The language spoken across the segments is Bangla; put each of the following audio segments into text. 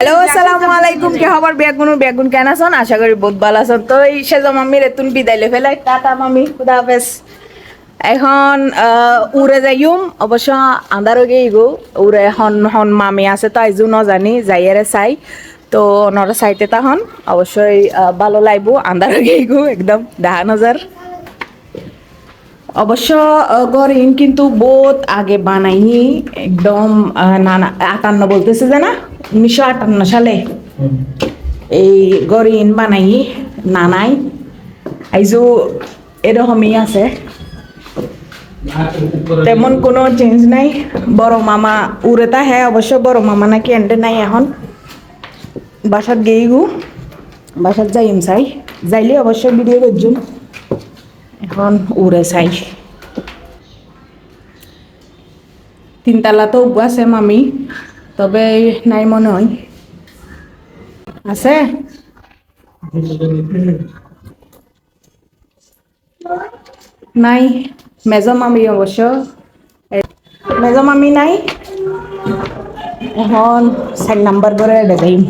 হ্যালো আসসালামু আলাইকুম। কে খবর? বেগুন বেগুন কেন আছেন? আশা করি বহুত ভালো আছেন। তো এই সেজো মাম্মির এতুন বিদায় লে ফেলাই। টাটা মামি খুদা হাফেজ। এখন উড়ে যাইম। অবশ্য আন্ধার হয়ে গো। উড়ে হন হন মামি আছে তো আইজু নজানি যাইয়ারে চাই। তো নরা চাইতে তাহন। অবশ্যই ভালো লাগবো আন্ধার হয়ে গো একদম দেখা নজর অবশ্য গরিন কিন্তু বহুত আগে বানাইনি একদম আহ, না না আটান্ন বলতেছে যে না উনিশশো আটান্ন সালে এই গরিন বানাই, নানাই। আইজু এরকমই আছে। তেমন কোনো চেঞ্জ নাই। বড় মামা উড়েতা হ্যাঁ অবশ্য বড় মামা নাকি এন্টে নাই এখন। বাসাত গেই গু বাসাত যাইম চাই। যাইলে অবশ্য ভিডিও করছুন এখন উড়ে চাই। তিনতলা তো আছে মামি। তবে নাই মনে হয়। আছে? নাই। মেজ মামি অবশ্য। মেজ মামি নাই। এখন চার নাম্বার করে দেখাইম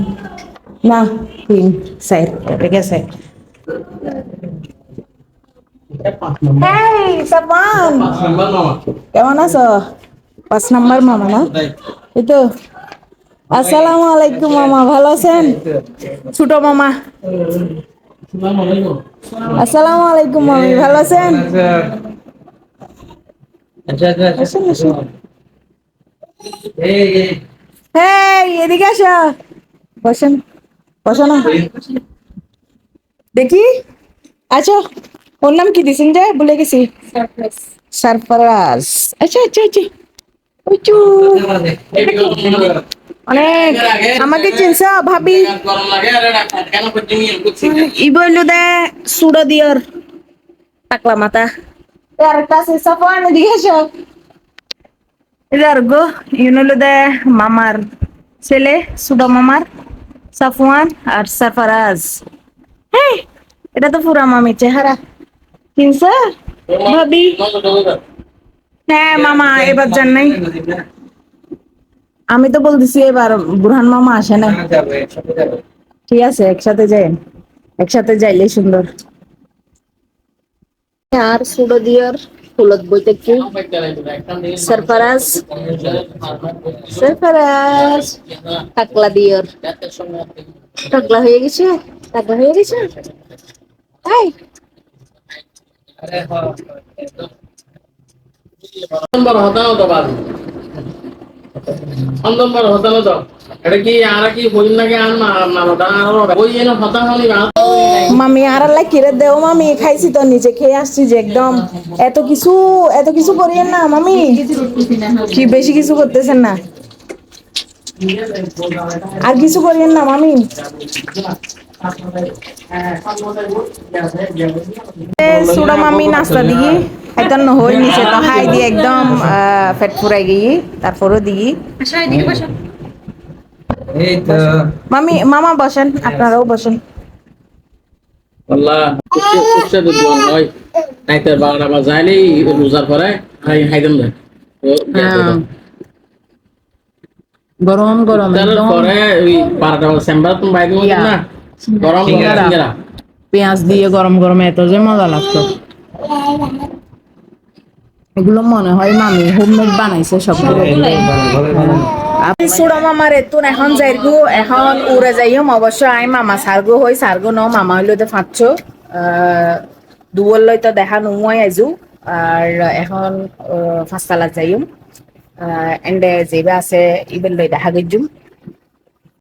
না তিন চার ঠিক আছে। কেমন আছো? পাঁচ নাম্বার মামা না? এই তো আসসালামু আলাইকুম মামা ভালো আছেন ছোট মামা আসসালামু আলাইকুম মামি ভালো আছেন আসেন, আসেন। হেই এদিকে আসো বসেন বসো না দেখি আচ্ছা ওর নাম কি দিছেন যে ভুলে গেছি সারফরাজ আচ্ছা আচ্ছা আচ্ছা ওই চু অনেক। আমাকে চিনছ ভাবি? ই বইলো দে সুড়ো দিয়র। টাকলা মাথা। আর কাছে সাফান এদিকে আসো। এদার গো ইউনলো দে মামার ছেলে সুডা মামার সাফওয়ান আর সারফরাজ। হ্যাঁ এটা তো পুরা মামি চেহারা। চিনছ? ভাবি? হ্যাঁ মামা এবার যান নাই। আমি তো বলতেছি এবার বুরহান মামা আসে না। ঠিক আছে একসাথে যাই। একসাথে যাইলে সুন্দর। আর সুডো দিয়ার ফুলত বইতে কি? সরফরাজ। সরফরাজ। টাকলা দিয়ার। টাকলা হয়ে গেছে? টাকলা হয়ে গেছে? হাই কি মামি, আর আল্লাহ কিরে দেও মামি? খাইছি তো নিচে খেয়ে আসছি যে একদম। এত কিছু এত কিছু করিয়েন না মামি। কি বেশি কিছু করতেছেন না? আর কিছু করিয়েন না মামি? সুড়া মামি, নাস্তা দিই একদম নহই নিচে তো হাই দিয়ে একদম আহ, পেট ফুরাই গিয়ে তারপরও দিই এই তো মামি মামা বসেন আপনারাও বসেন আল্লাহ উচ্চে উচ্চে দুজন নাইতে বারোটা বাজাইলেই রোজার পরে হাই হাইদেন দেয় গরম গরম পরে ওই বারোটা চেম্বার তুমি বাইরে না। গরম পেঁয়াজ দিয়ে গরম গরম এত যে মজা লাগতো। এগুলো মনে হয় মামি হোমমেড বানাইছে সব আপনি সুড়ো মামার এতুন এখন যাইগু এখন উড়ে যাইম অবশ্য আই মামা সারগো হই সারগো ন মামা হইল তো ফাঁচছ দুবল লই তো দেখা নুমাই আইজু আর এখন পাঁচতলা যাইম এন্ডে যেবা আছে ইবেল লই দেখা গেজুম।